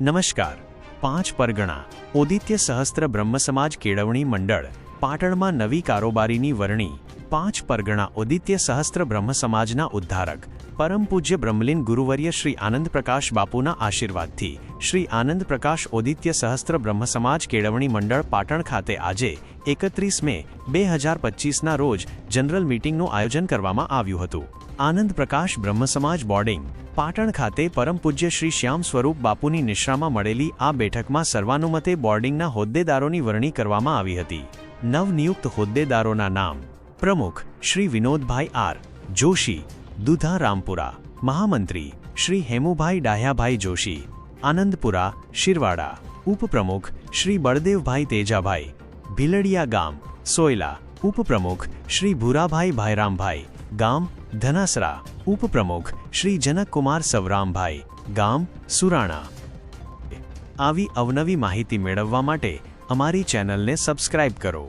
નમસ્કાર. પાંચ પરગણા ઓદિત્ય સહસ્ત્ર બ્રહ્મ સમાજ કેળવણી મંડળ પાટણમાં નવી કારોબારીની વરણી પાંચ પરગણા ઓદિત્ય સહસ્ત્ર બ્રહ્મ સમાજના ઉદ્ધારક. પરમ પૂજ્ય બ્રહ્મલીન ગુરુવર્ય શ્રી આનંદ પ્રકાશ બાપુના આશીર્વાદથી. શ્રી આનંદ પ્રકાશ ઓદિત્ય સહસ્ત્ર બ્રહ્મ સમાજ કેળવણી મંડળ પાટણ ખાતે આજે, એકત્રીસ મે, બે હજાર પચીસના રોજ, જનરલ મીટિંગનું આયોજન કરવામાં આવ્યું હતું. આનંદ પ્રકાશ બ્રહ્મ સમાજ બોર્ડિંગ. પાટણ ખાતે પરમ પૂજ્ય શ્રી શ્યામ સ્વરૂપ બાપુની નિશ્રામાં મળેલી આ બેઠકમાં સર્વાનુમતે બોર્ડિંગના હોદ્દેદારોની વરણી કરવામાં આવી હતી. નવનિયુક્ત હોદ્દેદારોના નામ પ્રમુખ શ્રી વિનોદભાઈ આર, જોશી, દુધા રામપુરા, મહામંત્રી શ્રી હેમુભાઈ ડાહ્યાભાઈ જોશી, આનંદપુરા, શિરવાડા, ઉપપ્રમુખ શ્રી બળદેવભાઈ તેજાભાઈ, ભીલડિયા ગામ, સોયલા, ઉપપ્રમુખ શ્રી ભૂરાભાઈ ભાઈરામભાઈ, ગામ, ધનાસરા, ઉપપ્રમુખ શ્રી જનકકુમાર સવરામભાઈ, ગામ, સુરાણા. આવી અવનવી માહિતી મેળવવા માટે અમારી ચેનલને સબસ્ક્રાઇબ કરો.